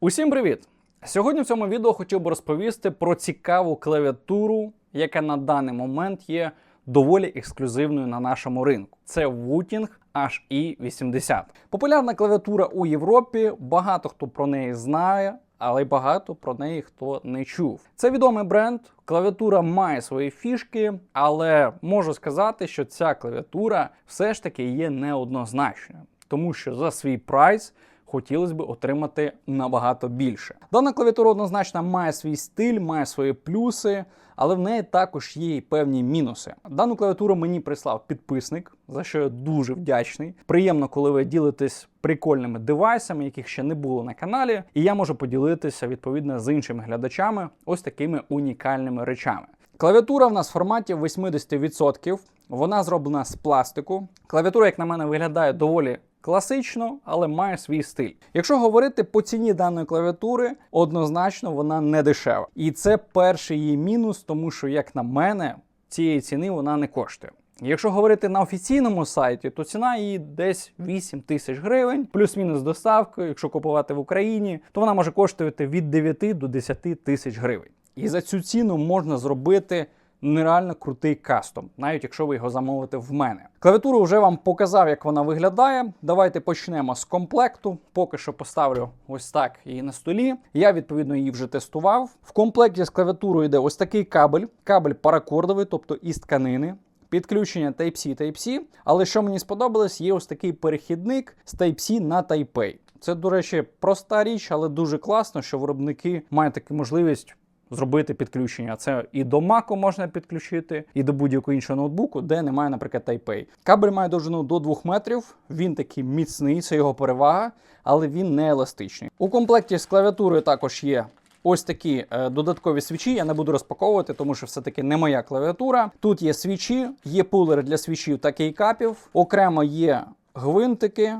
Усім привіт! Сьогодні в цьому відео хотів би розповісти про цікаву клавіатуру, яка на даний момент є доволі ексклюзивною на нашому ринку. Це Wooting HE80. Популярна клавіатура у Європі. Багато хто про неї знає. Але й багато про неї хто не чув. Це відомий бренд. Клавіатура має свої фішки, але можу сказати, що ця клавіатура все ж таки є неоднозначною, тому що за свій прайс хотілося б отримати набагато більше. Дана клавіатура однозначно має свій стиль, має свої плюси, але в неї також є і певні мінуси. Дану клавіатуру мені прислав підписник, за що я дуже вдячний. Приємно, коли ви ділитесь прикольними девайсами, яких ще не було на каналі, і я можу поділитися відповідно з іншими глядачами ось такими унікальними речами. Клавіатура в нас в форматі 80%. Вона зроблена з пластику. Клавіатура, як на мене, виглядає доволі класично, але має свій стиль. Якщо говорити по ціні даної клавіатури, однозначно вона не дешева. І це перший її мінус, тому що, як на мене, цієї ціни вона не коштує. Якщо говорити на офіційному сайті, то ціна її десь 8 тисяч гривень, плюс-мінус доставкою. Якщо купувати в Україні, то вона може коштувати від 9 до 10 тисяч гривень. І за цю ціну можна зробити нереально крутий кастом, навіть якщо ви його замовите в мене. Клавіатуру вже вам показав, як вона виглядає. Давайте почнемо з комплекту. Поки що поставлю ось так її на столі. Я відповідно її вже тестував. В комплекті з клавіатурою йде ось такий кабель, кабель паракордовий, тобто із тканини. Підключення Type-C Type-C, але що мені сподобалось, є ось такий перехідник з Type-C на Type-A. Це, до речі, проста річ, але дуже класно, що виробники мають таку можливість зробити підключення. Це і до Mac можна підключити, і до будь-якого іншого ноутбуку, де немає, наприклад, Type-A. Кабель має довжину до 2 метрів. Він такий міцний, це його перевага, але він не еластичний. У комплекті з клавіатурою також є. Ось такі е, додаткові свічі. Я не буду розпаковувати, тому що все-таки не моя клавіатура. Тут є свічі, є пулери для свічів та кейкапів. Окремо є гвинтики.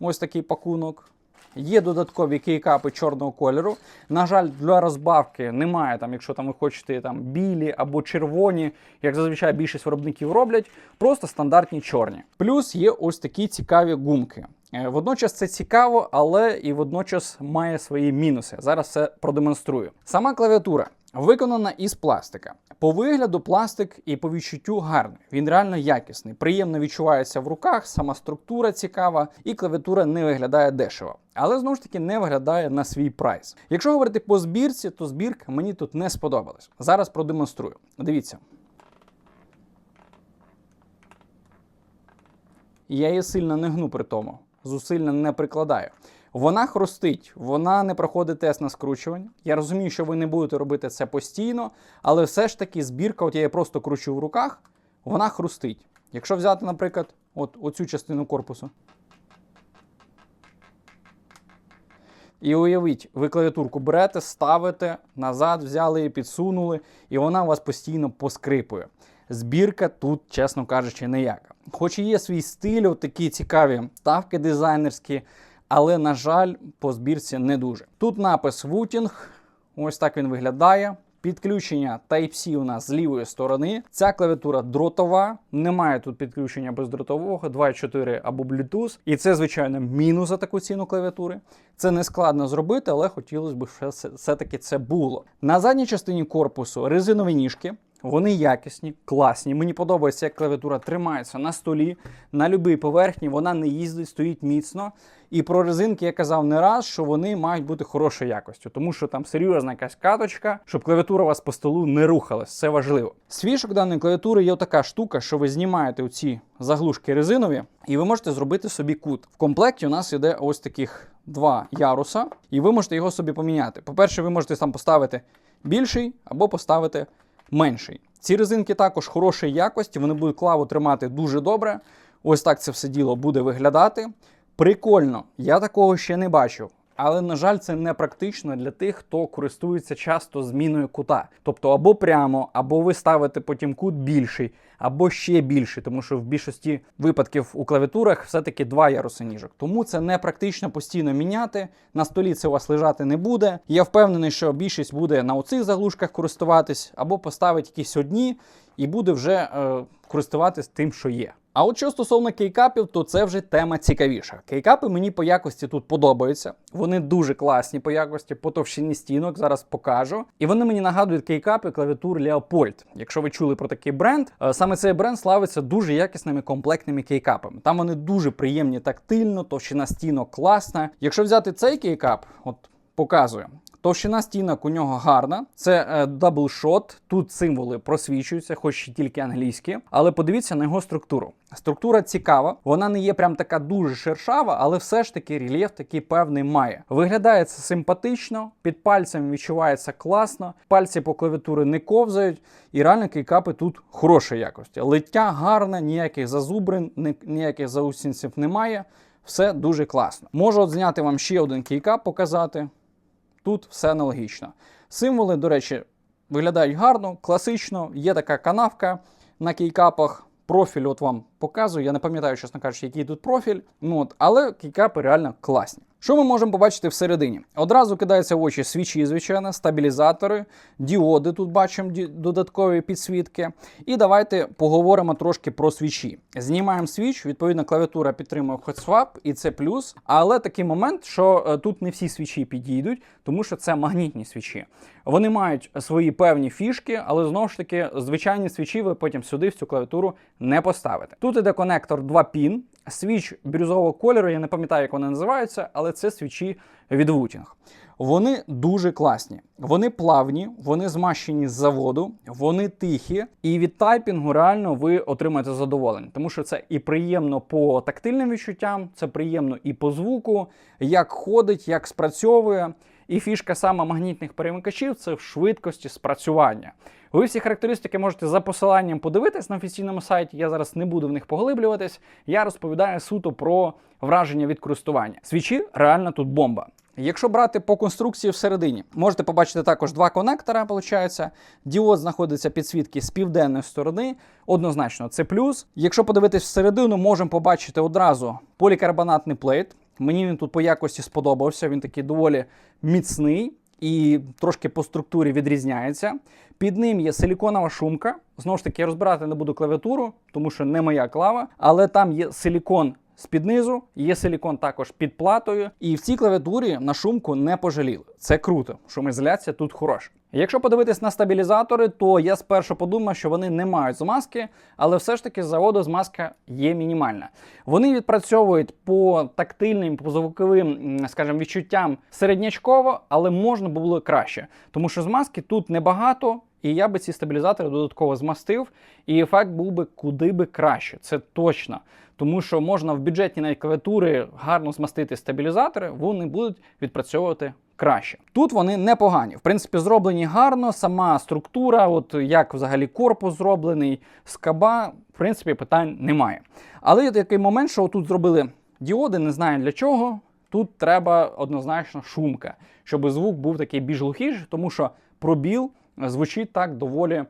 Ось такий пакунок. Є додаткові кейкапи чорного кольору. На жаль, для розбавки немає там, якщо там ви хочете там білі або червоні, як зазвичай більшість виробників роблять, просто стандартні чорні. Плюс є ось такі цікаві гумки. Е, Водночас це цікаво, але і водночас має свої мінуси. Зараз це продемонструю. Сама клавіатура виконана із пластика. По вигляду пластик і по відчуттю гарний. Він реально якісний, приємно відчувається в руках, сама структура цікава, і клавіатура не виглядає дешево. Але знову ж таки не виглядає на свій прайс. Якщо говорити по збірці, то збірка мені тут не сподобалась. Зараз продемонструю. Дивіться. Я її сильно не гну при тому, зусилля не прикладаю. Вона хрустить, вона не проходить тест на скручування. Я розумію, що ви не будете робити це постійно, але все ж таки збірка, от я її просто кручу в руках, вона хрустить. Якщо взяти, наприклад, от оцю частину корпусу. І уявіть, ви клавіатурку берете, ставите, назад взяли її, підсунули, і вона у вас постійно поскрипує. Збірка тут, чесно кажучи, ніяка. Хоч і є свій стиль, от такі цікаві ставки дизайнерські, але, на жаль, по збірці не дуже. Тут напис Wooting, ось так він виглядає. Підключення Type-C у нас з лівої сторони. Ця клавіатура дротова, немає тут підключення бездротового, 2.4 або Bluetooth. І це, звичайно, мінус за таку ціну клавіатури. Це не складно зробити, але хотілося б, щоб все-таки це було. На задній частині корпусу резинові ніжки. Вони якісні, класні. Мені подобається, як клавіатура тримається на столі, на будь-якій поверхні, вона не їздить, стоїть міцно. І про резинки я казав не раз, що вони мають бути хорошої якості, тому що там серйозна якась каточка, щоб клавіатура у вас по столу не рухалась. Це важливо. Свішок даної клавіатури є така штука, що ви знімаєте оці заглушки резинові, і ви можете зробити собі кут. В комплекті у нас іде ось таких два яруса, і ви можете його собі поміняти. По-перше, ви можете там поставити більший або поставити менший. Ці резинки також хорошої якості, вони будуть клаву тримати дуже добре. Ось так це все діло буде виглядати. Прикольно, я такого ще не бачив. Але, на жаль, це не практично для тих, хто користується часто зміною кута. Тобто або прямо, або ви ставите потім кут більший, або ще більший, тому що в більшості випадків у клавіатурах все-таки два яруси ніжок. Тому це не практично постійно міняти. На столі це у вас лежати не буде. Я впевнений, що більшість буде на оцих заглушках користуватись, або поставить якісь одні. І буде вже е, користуватись тим, що є. А от що стосовно кейкапів, то це вже тема цікавіша. Кейкапи мені по якості тут подобаються. Вони дуже класні по якості, по товщині стінок, зараз покажу. І вони мені нагадують кейкапи клавіатур Leopold. Якщо ви чули про такий бренд, е, саме цей бренд славиться дуже якісними комплектними кейкапами. Там вони дуже приємні тактильно, товщина стінок класна. Якщо взяти цей кейкап, от показую. Товщина стінок у нього гарна, це даблшот. Тут символи просвічуються, хоч і тільки англійські. Але подивіться на його структуру. Структура цікава, вона не є прям така дуже шершава, але все ж таки рельєф такий певний має. Виглядає це симпатично, під пальцем відчувається класно, пальці по клавіатурі не ковзають, і реально кейкапи тут хорошої якості. Лиття гарне, ніяких зазубрин, ніяких заусінців немає. Все дуже класно. Можу от зняти вам ще один кейкап, показати. Тут все аналогічно. Символи, до речі, виглядають гарно, класично. Є така канавка на кейкапах. Профіль от вам показую. Я не пам'ятаю, чесно кажучи, який тут профіль. Ну, от, але кейкапи реально класні. Що ми можемо побачити всередині? Одразу кидається в очі свічі, звичайно, стабілізатори, діоди. Тут бачимо додаткові підсвітки. І давайте поговоримо трошки про свічі. Знімаємо свіч, відповідно, клавіатура підтримує HotSwap і це плюс. Але такий момент, що е, тут не всі свічі підійдуть, тому що це магнітні свічі. Вони мають свої певні фішки, але знову ж таки, звичайні свічі ви потім сюди в цю клавіатуру не поставите. Тут іде конектор 2 пін, свіч бірюзового кольору, я не пам'ятаю, як вони називаються, але це свічі від Wooting. Вони дуже класні, вони плавні, вони змащені з заводу, вони тихі, і від тайпінгу реально ви отримаєте задоволення, тому що це і приємно по тактильним відчуттям, це приємно і по звуку, як ходить, як спрацьовує. І фішка саме магнітних перемикачів це в швидкості спрацювання. Ви всі характеристики можете за посиланням подивитись на офіційному сайті. Я зараз не буду в них поглиблюватись. Я розповідаю суто про враження від користування. Свічі реально тут бомба. Якщо брати по конструкції всередині, можете побачити також два конектора. Виходить. Діод знаходиться підсвітки з південної сторони. Однозначно, це плюс. Якщо подивитись всередину, можемо побачити одразу полікарбонатний плейт. Мені він тут по якості сподобався. Він такий доволі міцний і трошки по структурі відрізняється. Під ним є силіконова шумка. Знову ж таки, я розбирати не буду клавіатуру, тому що не моя клава, але там є силікон з-під низу, є силікон також під платою. І в цій клавіатурі на шумку не пожаліли. Це круто. Шумоізоляція тут хороша. Якщо подивитись на стабілізатори, то я спершу подумав, що вони не мають змазки, але все ж таки заводу змазка є мінімальна. Вони відпрацьовують по тактильним, по звуковим, скажімо, відчуттям середнячково, але можна було краще, тому що змазки тут небагато. І я би ці стабілізатори додатково змастив, і ефект був би куди би краще. Це точно. Тому що можна в бюджетні навіть гарно змастити стабілізатори, вони будуть відпрацьовувати краще. Тут вони непогані. В принципі, зроблені гарно, сама структура, от як взагалі корпус зроблений, скаба, в принципі, питань немає. Але є такий момент, що тут зробили діоди, не знаю для чого. Тут треба однозначно шумка, щоб звук був такий більш глухіший, тому що пробіл звучить так доволі,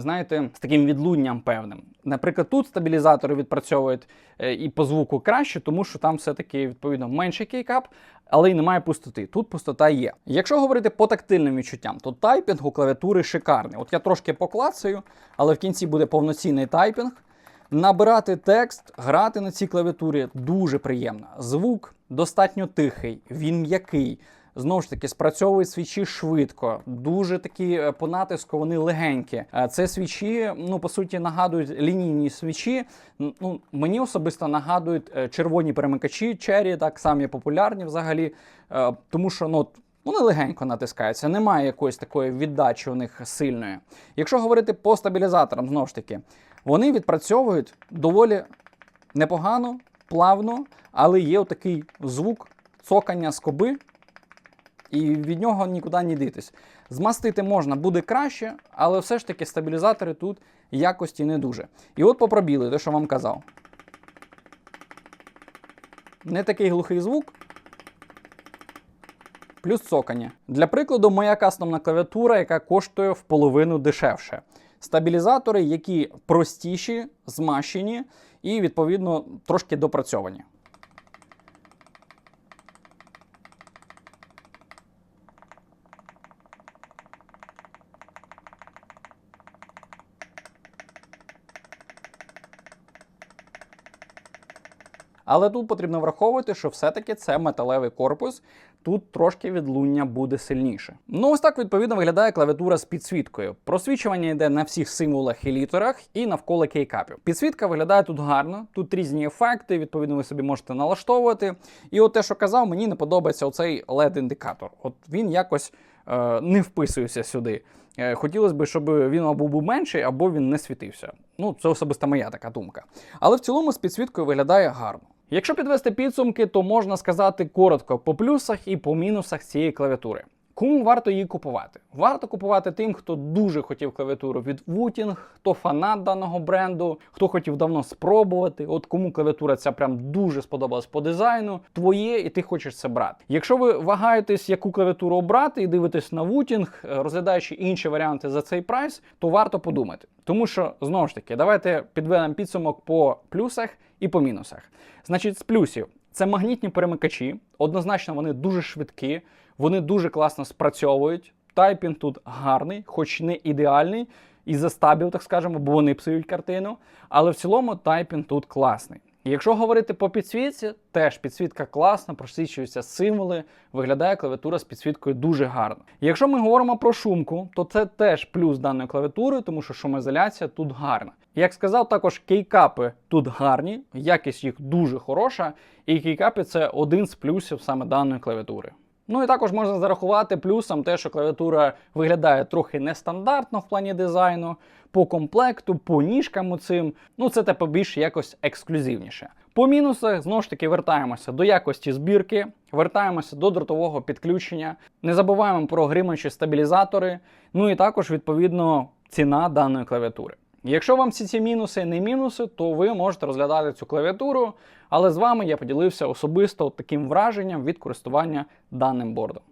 знаєте, з таким відлунням певним. Наприклад, тут стабілізатори відпрацьовують е, і по звуку краще, тому що там все-таки відповідно менший кейкап, але й немає пустоти. Тут пустота є. Якщо говорити по тактильним відчуттям, то тайпінг у клавіатури шикарний. От я трошки поклацаю, але в кінці буде повноцінний тайпінг. Набирати текст, грати на цій клавіатурі дуже приємно. Звук достатньо тихий, він м'який. Знову ж таки, спрацьовують свічі швидко, дуже такі е, по натиску вони легенькі. Е, Це свічі, ну по суті, нагадують лінійні свічі. Ну мені особисто нагадують е, червоні перемикачі Cherry, так самі популярні взагалі, тому що ну. вони легенько натискаються, немає якоїсь такої віддачі у них сильної. Якщо говорити по стабілізаторам, знову ж таки, вони відпрацьовують доволі непогано, плавно, але є такий звук цокання скоби, і від нього нікуди не дитись. Змастити можна буде краще, але все ж таки стабілізатори тут якості не дуже. І от попробіли, те, що вам казав. Не такий глухий звук. Плюс цокання. Для прикладу, моя кастомна клавіатура, яка коштує в половину дешевше. Стабілізатори, які простіші, змащені і, відповідно, трошки допрацьовані. Але тут потрібно враховувати, що все-таки це металевий корпус, тут трошки відлуння буде сильніше. Ну ось так відповідно виглядає клавіатура з підсвіткою. Просвічування йде на всіх символах і літерах і навколо кейкапів. Підсвітка виглядає тут гарно, тут різні ефекти, відповідно, ви собі можете налаштовувати. І от те, що казав, мені не подобається оцей LED-індикатор. От він якось е, не вписується сюди. Е, Хотілося б, щоб він або був менший, або він не світився. Ну, це особисто моя така думка. Але в цілому з підсвіткою виглядає гарно. Якщо підвести підсумки, то можна сказати коротко по плюсах і по мінусах цієї клавіатури. Кому варто її купувати? Варто купувати тим, хто дуже хотів клавіатуру від Wooting, хто фанат даного бренду, хто хотів давно спробувати. От кому клавіатура ця прям дуже сподобалась по дизайну, твоє, і ти хочеш це брати. Якщо ви вагаєтесь, яку клавіатуру обрати і дивитесь на Wooting, е, розглядаючи інші варіанти за цей прайс, то варто подумати. Тому що знову ж таки, давайте підведемо підсумок по плюсах і по мінусах. Значить, з плюсів це магнітні перемикачі. Однозначно, вони дуже швидкі, вони дуже класно спрацьовують. Тайпінг тут гарний, хоч не ідеальний, і за стабіл, так скажемо, бо вони псують картину. Але в цілому тайпінг тут класний. Якщо говорити по підсвітці, теж підсвітка класна, просвічуються символи, виглядає клавіатура з підсвіткою дуже гарно. Якщо ми говоримо про шумку, то це теж плюс даної клавіатури, тому що шумоізоляція тут гарна. Як сказав, також кейкапи тут гарні, якість їх дуже хороша, і кейкапи це один з плюсів саме даної клавіатури. Ну і також можна зарахувати плюсом те, що клавіатура виглядає трохи нестандартно в плані дизайну, по комплекту, по ніжкам цим. Ну це типу більш якось ексклюзивніше. По мінусах знову ж таки вертаємося до якості збірки, вертаємося до дротового підключення, не забуваємо про гримаючі стабілізатори, ну і також відповідно ціна даної клавіатури. Якщо вам всі ці мінуси не мінуси, то ви можете розглядати цю клавіатуру. Але з вами я поділився особисто таким враженням від користування даним бордом.